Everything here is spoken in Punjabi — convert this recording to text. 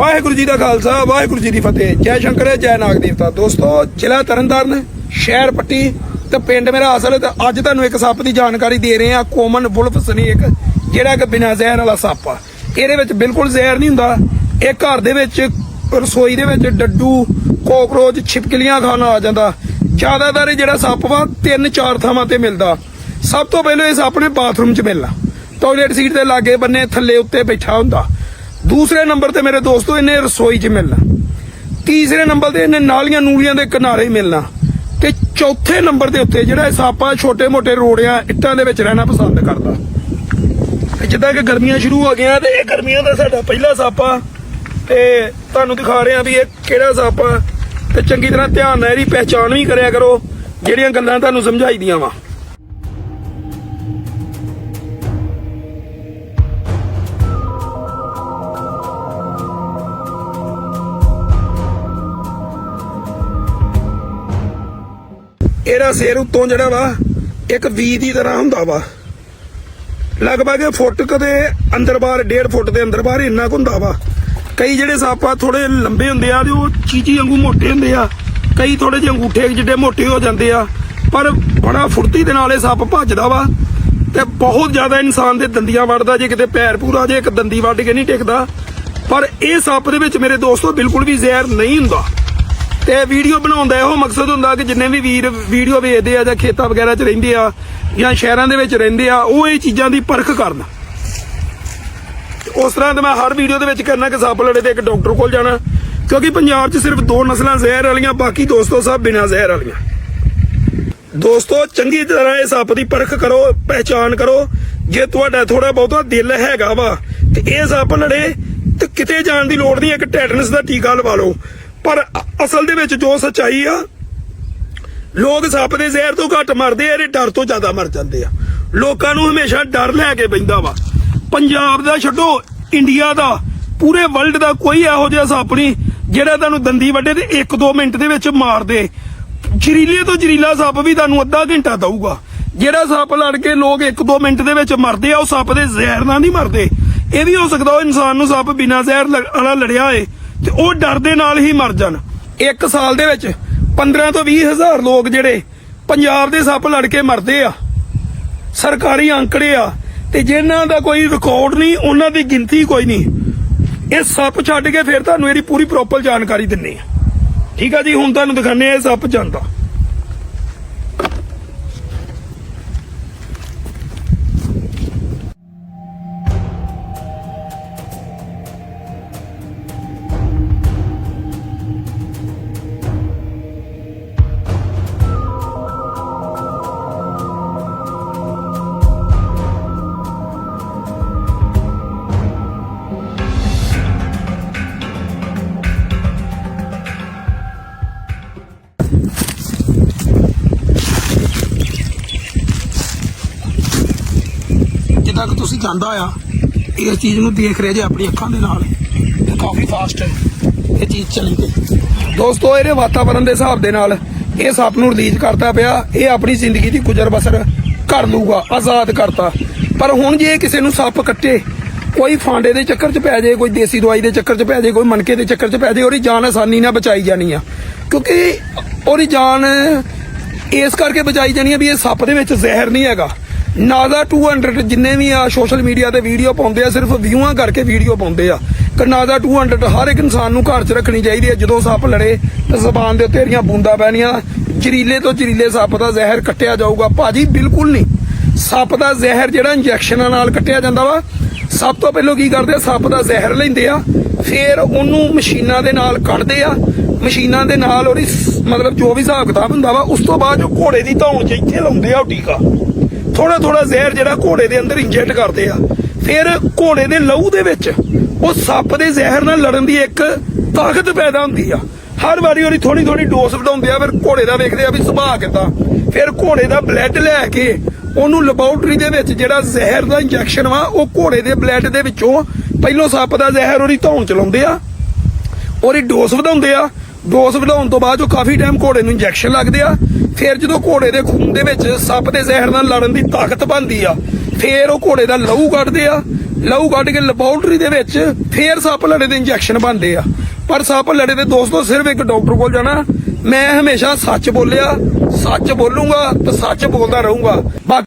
ਵਾਹਿਗੁਰੂ ਜੀ ਦਾ ਖਾਲਸਾ, ਵਾਹਿਗੁਰੂ ਜੀ ਦੀ ਫਤਿਹ। ਜੈ ਸ਼ੰਕਰ ਜੈ ਨਾਗ ਦੇਵਤਾ। ਦੋਸਤੋ, ਜ਼ਿਲ੍ਹਾ ਤਰਨਤਾਰਨ, ਸ਼ਹਿਰ ਪੱਟੀ ਤੇ ਪਿੰਡ ਮੇਰਾ ਅਸਲ ਤੇ ਅੱਜ ਤੁਹਾਨੂੰ ਇੱਕ ਸੱਪ ਦੀ ਜਾਣਕਾਰੀ ਦੇ ਰਹੇ ਆ ਕੋਮਨ ਵੁਲਫ ਸਨੇਕ, ਜਿਹੜਾ ਕਿ ਬਿਨਾਂ ਜ਼ਹਿਰ ਵਾਲਾ ਸੱਪ ਆ। ਇਹਦੇ ਵਿੱਚ ਬਿਲਕੁਲ ਜ਼ਹਿਰ ਨਹੀਂ ਹੁੰਦਾ। ਇਹ ਘਰ ਦੇ ਵਿੱਚ, ਰਸੋਈ ਦੇ ਵਿੱਚ ਡੱਡੂ, ਕੋਕਰੋਚ, ਛਿਪਕਲੀਆਂ ਖਾਣ ਆ ਜਾਂਦਾ। ਜ਼ਿਆਦਾਤਰ ਇਹ ਜਿਹੜਾ ਸੱਪ ਵਾ, ਤਿੰਨ ਚਾਰ ਥਾਵਾਂ ਤੇ ਮਿਲਦਾ। ਸਭ ਤੋਂ ਪਹਿਲਾਂ ਇਹ ਸੱਪ ਨੇ ਬਾਥਰੂਮ 'ਚ ਮਿਲਣਾ। ਟਾਇਲਟ ਸੀਟ ਦੇ ਲਾਗੇ ਬੰਨੇ ਥੱਲੇ ਉੱਤੇ ਬੈਠਾ ਹੁੰਦਾ। ਦੂਸਰੇ ਨੰਬਰ ਤੇ ਮੇਰੇ ਦੋਸਤੋ, ਇਹਨੇ ਰਸੋਈ 'ਚ ਮਿਲਣਾ। ਤੀਸਰੇ ਨੰਬਰ ਤੇ ਇਹਨੇ ਨਾਲੀਆਂ ਨੂਲੀਆਂ ਦੇ ਕਿਨਾਰੇ ਮਿਲਣਾ। ਤੇ ਚੌਥੇ ਨੰਬਰ ਦੇ ਉੱਤੇ ਜਿਹੜਾ ਇਹ ਸਾਪਾ ਛੋਟੇ-ਮੋਟੇ ਰੋੜਿਆਂ, ਇੱਟਾਂ ਦੇ ਵਿੱਚ ਰਹਿਣਾ ਪਸੰਦ ਕਰਦਾ। ਤੇ ਜਿੱਦਾਂ ਕਿ ਗਰਮੀਆਂ ਸ਼ੁਰੂ ਹੋ ਗਈਆਂ ਤੇ ਇਹ ਗਰਮੀਆਂ ਦਾ ਸਾਡਾ ਪਹਿਲਾ ਸੱਪ। ਆ ਤੇ ਤੁਹਾਨੂੰ ਦਿਖਾ ਰਹੇ ਆ ਵੀ ਇਹ ਕਿਹੜਾ ਸਾਪਾ। ਆ ਤੇ ਚੰਗੀ ਤਰ੍ਹਾਂ ਧਿਆਨ ਨਾਲ ਇਹਦੀ ਪਹਿਚਾਣ ਵੀ ਕਰਿਆ ਕਰੋ, ਜਿਹੜੀਆਂ ਗੱਲਾਂ ਤੁਹਾਨੂੰ ਸਮਝਾਈ ਦੀਆਂ ਵਾ। ਇਹਦਾ ਸਿਰ ਉੱਤੋਂ ਜਿਹੜਾ ਵਾ, ਇੱਕ ਵੀ ਦੀ ਤਰ੍ਹਾਂ ਹੁੰਦਾ ਵਾ। ਲਗਭਗ ਫੁੱਟ ਕਦੇ ਅੰਦਰ ਬਾਹਰ 1.5 ਫੁੱਟ ਦੇ ਅੰਦਰ ਬਾਹਰ ਇੰਨਾ ਕੁ ਹੁੰਦਾ ਵਾ। ਕਈ ਜਿਹੜੇ ਸੱਪ ਆ ਥੋੜੇ ਲੰਬੇ ਹੁੰਦੇ ਆ ਤੇ ਉਹ ਚੀਚੀ ਵਾਂਗੂ ਮੋਟੇ ਹੁੰਦੇ ਆ। ਕਈ ਥੋੜੇ ਜਿਹੇ ਅੰਗੂਠੇ ਜਿੱਡੇ ਮੋਟੇ ਹੋ ਜਾਂਦੇ ਆ। ਪਰ ਬੜਾ ਫੁਰਤੀ ਦੇ ਨਾਲ ਇਹ ਸੱਪ ਭੱਜਦਾ ਵਾ ਤੇ ਬਹੁਤ ਜ਼ਿਆਦਾ ਇਨਸਾਨ ਦੇ ਦੰਦੀਆਂ ਵੱਢਦਾ, ਜੇ ਕਿਤੇ ਪੈਰ ਪੂਰਾ ਜੇ ਇੱਕ ਦੰਦੀ ਵੱਢ ਕੇ ਨਹੀਂ ਟਿਕਦਾ। ਪਰ ਇਹ ਸੱਪ ਦੇ ਵਿੱਚ ਮੇਰੇ ਦੋਸਤੋ ਬਿਲਕੁਲ ਵੀ ਜ਼ਹਿਰ ਨਹੀਂ ਹੁੰਦਾ। ਤੇ ਵੀਡੀਓ ਬਣਾਉਣ ਦਾ ਇਹੋ ਮਕਸਦ ਹੁੰਦਾ ਕਿ ਜਿੰਨੇ ਵੀ ਵੀਰ ਵੀਡੀਓ ਵੇਖਦੇ ਆ ਜਾਂ ਖੇਤਾਂ ਵਗੈਰਾ 'ਚ ਰਹਿੰਦੇ ਆ ਜਾਂ ਸ਼ਹਿਰਾਂ ਦੇ ਵਿੱਚ ਰਹਿੰਦੇ ਆ, ਉਹ ਇਹ ਚੀਜ਼ਾਂ ਦੀ ਪਰਖ ਕਰਨ। ਉਸ ਤਰ੍ਹਾਂ ਤੇ ਮੈਂ ਹਰ ਵੀਡੀਓ ਦੇ ਵਿੱਚ ਕਰਨਾ ਕਿ ਸੱਪ ਲੜੇ ਤੇ ਇੱਕ ਡਾਕਟਰ ਕੋਲ ਜਾਣਾ, ਕਿਉਂਕਿ ਪੰਜਾਬ 'ਚ ਸਿਰਫ ਦੋ ਨਸਲਾਂ ਜ਼ਹਿਰ ਵਾਲੀਆਂ, ਬਾਕੀ ਦੋਸਤੋ ਸਭ ਬਿਨਾਂ ਜ਼ਹਿਰ ਵਾਲੀਆਂ। ਦੋਸਤੋ, ਚੰਗੀ ਤਰ੍ਹਾਂ ਇਹ ਸੱਪ ਦੀ ਪਰਖ ਕਰੋ ਪਹਿਚਾਨ ਕਰੋ। ਜੇ ਤੁਹਾਡਾ ਥੋੜਾ ਬਹੁਤਾ ਦਿਲ ਹੈਗਾ ਵਾ ਤੇ ਇਹ ਸੱਪ ਲੜੇ ਤੇ ਕਿਤੇ ਜਾਣ ਦੀ ਲੋੜ ਨਹੀਂ, ਇੱਕ ਟੈਟਨਸ ਦਾ ਟੀਕਾ ਲਵਾ ਲਓ। ਪਰ ਅਸਲ ਦੇ ਵਿੱਚ ਜੋ ਸੱਚਾਈ ਆ, ਲੋਕ ਸੱਪ ਦੇ ਜ਼ਹਿਰ ਤੋਂ ਘੱਟ ਮਰਦੇ ਆ, ਇਹਦੇ ਡਰ ਤੋਂ ਜ਼ਿਆਦਾ ਮਰ ਜਾਂਦੇ ਆ। ਲੋਕਾਂ ਨੂੰ ਹਮੇਸ਼ਾ ਡਰ ਲੈ ਕੇ ਬੈਂਦਾ ਵਾ। ਪੰਜਾਬ ਦਾ ਛੱਡੋ, ਇੰਡੀਆ ਦਾ, ਪੂਰੇ ਵਰਲਡ ਦਾ ਕੋਈ ਇਹੋ ਜਿਹਾ ਸੱਪ ਨਹੀਂ ਜਿਹੜਾ ਤੁਹਾਨੂੰ ਦੰਦੀ ਵੱਡੇ ਤੇ 1-2 ਮਿੰਟ ਦੇ ਵਿੱਚ ਮਾਰ ਦੇ। ਜ਼ਰੀਲੇ ਤੋਂ ਜ਼ਰੀਲਾ ਸੱਪ ਵੀ ਤੁਹਾਨੂੰ ਅੱਧਾ ਘੰਟਾ ਦਊਗਾ। ਜਿਹੜਾ ਸੱਪ ਲੜ ਕੇ ਲੋਕ 1-2 ਮਿੰਟ ਦੇ ਵਿੱਚ ਮਰਦੇ ਆ, ਉਹ ਸੱਪ ਦੇ ਜ਼ਹਿਰ ਨਾਲ ਨਹੀਂ ਮਰਦੇ। ਇਹ ਵੀ ਹੋ ਸਕਦਾ ਉਹ ਇਨਸਾਨ ਨੂੰ ਸੱਪ ਬਿਨਾਂ ਜ਼ਹਿਰ ਵਾਲਾ ਲੜਿਆ ਏ ਤੇ ਉਹ ਡਰ ਦੇ ਨਾਲ ਹੀ ਮਰ ਜਾਣ। ਇੱਕ ਸਾਲ ਦੇ ਵਿੱਚ 15 ਤੋਂ 20 ਹਜ਼ਾਰ ਲੋਕ ਜਿਹੜੇ ਪੰਜਾਬ ਦੇ ਸੱਪ ਲੜ ਕੇ ਮਰਦੇ ਆ, ਸਰਕਾਰੀ ਅੰਕੜੇ ਆ, ਤੇ ਜਿਨ੍ਹਾਂ ਦਾ ਕੋਈ ਰਿਕਾਰਡ ਨਹੀਂ, ਉਹਨਾਂ ਦੀ ਗਿਣਤੀ ਕੋਈ ਨਹੀਂ। ਇਹ ਸੱਪ ਛੱਡ ਕੇ ਫਿਰ ਤੁਹਾਨੂੰ ਇਹਦੀ ਪੂਰੀ ਪ੍ਰੋਪਰ ਜਾਣਕਾਰੀ ਦਿੰਨੇ ਆ। ਠੀਕ ਆ ਜੀ, ਹੁਣ ਤੁਹਾਨੂੰ ਦਿਖਾਣੇ ਆ ਇਹ ਸੱਪ ਜਾਂਦਾ। ਤੱਕ ਤੁਸੀਂ ਜਾਂਦਾ ਆ, ਇਸ ਚੀਜ਼ ਨੂੰ ਦੇਖ ਰਹੇ ਜੇ ਆਪਣੀ ਅੱਖਾਂ ਦੇ ਨਾਲ ਤੇ ਕਾਫੀ ਫਾਸਟ ਹੈ, ਇਹ ਚੀਜ਼ ਚੱਲੀ ਗਈ। ਦੋਸਤੋ, ਇਹਦੇ ਵਾਤਾਵਰਣ ਦੇ ਹਿਸਾਬ ਦੇ ਨਾਲ ਇਹ ਸੱਪ ਨੂੰ ਰਿਲੀਜ਼ ਕਰਤਾ ਪਿਆ, ਇਹ ਆਪਣੀ ਜ਼ਿੰਦਗੀ ਦੀ ਗੁਜ਼ਰ ਬਸਰ ਕਰ ਲੂਗਾ ਆਜ਼ਾਦ ਕਰਤਾ। ਪਰ ਹੁਣ ਜੇ ਕਿਸੇ ਨੂੰ ਸੱਪ ਕੱਟੇ, ਕੋਈ ਫਾਂਡੇ ਦੇ ਚੱਕਰ 'ਚ ਪੈ ਜਾਏ, ਕੋਈ ਦੇਸੀ ਦਵਾਈ ਦੇ ਚੱਕਰ 'ਚ ਪੈ ਜਾਏ, ਕੋਈ ਮਨਕੇ ਦੇ ਚੱਕਰ 'ਚ ਪੈ ਜਾਏ, ਉਹਦੀ ਜਾਨ ਆਸਾਨੀ ਨਾਲ ਬਚਾਈ ਜਾਣੀ ਆ। ਕਿਉਂਕਿ ਉਹਦੀ ਜਾਨ ਇਸ ਕਰਕੇ ਬਚਾਈ ਜਾਣੀ ਆ ਵੀ ਇਹ ਸੱਪ ਦੇ ਵਿੱਚ ਜ਼ਹਿਰ ਨਹੀਂ ਹੈਗਾ। ਨਾਜ਼ਾ 200 ਜਿੰਨੇ ਵੀ ਆ ਸੋਸ਼ਲ ਮੀਡੀਆ ਤੇ ਵੀਡੀਓ ਪਾਉਂਦੇ ਆ, ਸਿਰਫ ਵਿਊਆਂ ਕਰਕੇ ਵੀਡੀਓ ਪਾਉਂਦੇ ਆ। ਕਿ ਨਾਜ਼ਾ 200 ਹਰ ਇੱਕ ਇਨਸਾਨ ਨੂੰ ਘਰ 'ਚ ਰੱਖਣੀ ਚਾਹੀਦੀ ਹੈ ਜਦੋਂ ਸੱਪ ਲੜੇ, ਤਾਂ ਜ਼ਬਾਨ ਦੇ ਉੱਤੇ ਇਹਦੀਆਂ ਬੂੰਦਾਂ ਪੈਣੀਆਂ। ਜ਼ਹਿਰੀਲੇ ਤੋਂ ਜ਼ਹਿਰੀਲੇ ਸੱਪ ਦਾ ਜ਼ਹਿਰ ਕੱਟਿਆ ਜਾਊਗਾ। ਭਾਜੀ, ਬਿਲਕੁਲ ਨਹੀਂ। ਸੱਪ ਦਾ ਜ਼ਹਿਰ ਜਿਹੜਾ ਇੰਜੈਕਸ਼ਨਾਂ ਨਾਲ ਕੱਟਿਆ ਜਾਂਦਾ ਵਾ ਸਭ ਤੋਂ ਪਹਿਲਾਂ ਕੀ ਕਰਦੇ ਆ? ਸੱਪ ਦਾ ਜ਼ਹਿਰ ਲੈਂਦੇ ਆ। ਫਿਰ ਉਹਨੂੰ ਮਸ਼ੀਨਾਂ ਦੇ ਨਾਲ ਕੱਢਦੇ ਆ। ਮਸ਼ੀਨਾਂ ਦੇ ਨਾਲ ਉਹਦੀ ਮਤਲਬ ਜੋ ਵੀ ਹਿਸਾਬ ਕਿਤਾਬ ਹੁੰਦਾ ਵਾ, ਉਸ ਤੋਂ ਬਾਅਦ ਉਹ ਘੋੜੇ ਦੀ ਧੌਣ 'ਚ ਇੱਥੇ ਲਾਉਂਦੇ ਆ ਉਹ ਟੀਕਾ। ਥੋੜਾ ਥੋੜਾ ਜ਼ਹਿਰ ਜਿਹੜਾ ਘੋੜੇ ਦੇ ਅੰਦਰ ਇੰਜੈਕਟ ਕਰਦੇ ਆ। ਫਿਰ ਘੋੜੇ ਦੇ ਲਹੂ ਦੇ ਵਿੱਚ ਉਹ ਸੱਪ ਦੇ ਜ਼ਹਿਰ ਨਾਲ ਲੜਨ ਦੀ ਇੱਕ ਤਾਕਤ ਪੈਦਾ ਹੁੰਦੀ ਆ। ਹਰ ਵਾਰੀ ਉਹਦੀ ਥੋੜੀ ਥੋੜੀ ਡੋਸ ਵਧਾਉਂਦੇ ਆ, ਫਿਰ ਘੋੜੇ ਦਾ ਵੇਖਦੇ ਆ ਵੀ ਸੁਭਾਅ ਕਿੱਦਾਂ। ਫਿਰ ਘੋੜੇ ਦਾ ਬਲੱਡ ਲੈ ਕੇ ਉਹਨੂੰ ਲੈਬੋਰਟਰੀ ਦੇ ਵਿੱਚ ਜਿਹੜਾ ਜ਼ਹਿਰ ਦਾ ਇੰਜੈਕਸ਼ਨ ਵਾ, ਉਹ ਘੋੜੇ ਦੇ ਬਲੱਡ ਦੇ ਵਿੱਚੋਂ ਪਹਿਲੋਂ ਸੱਪ ਦਾ ਜ਼ਹਿਰ ਉਹਦੀ ਧੌਣ ਚਲਾਉਂਦੇ ਆ। ਉਹਦੀ ਡੋਸ ਵਧਾਉਂਦੇ ਆ ਡੋਜ਼ ਵਧਾਉਣ ਤੋਂ ਬਾਅਦ ਉਹ ਕਾਫੀ ਟਾਈਮ ਘੋੜੇ ਨੂੰ ਇੰਜੈਕਸ਼ਨ ਲੱਗਦੇ ਆ, ਫਿਰ ਜਦੋਂ ਘੋੜੇ ਦੇ ਖੂਨ ਦੇ ਵਿੱਚ ਸੱਪ ਦੇ ਜ਼ਹਿਰ ਨਾਲ ਲੜਨ ਦੀ ਤਾਕਤ ਬਣਦੀ ਆ, ਫਿਰ ਉਹ ਘੋੜੇ ਦਾ ਲਹੂ ਕੱਢਦੇ ਆ। ਲਹੂ ਕੱਢ ਕੇ ਲੈਬੋਰਟਰੀ ਦੇ ਵਿੱਚ ਫੇਰ ਸੱਪ ਲੜੇ ਦੇ ਇੰਜੈਕਸ਼ਨ ਬਣਦੇ ਆ। ਪਰ ਸੱਪ ਲੜੇ ਦੇ ਦੋਸਤੋ, ਸਿਰਫ ਇੱਕ ਡਾਕਟਰ ਕੋਲ ਜਾਣਾ। ਮੈਂ ਹਮੇਸ਼ਾ ਸੱਚ ਬੋਲਿਆ, ਸੱਚ ਬੋਲੂੰਗਾ ਤੇ ਸੱਚ ਬੋਲਦਾ ਰਹੂੰਗਾ। ਬਾਕੀ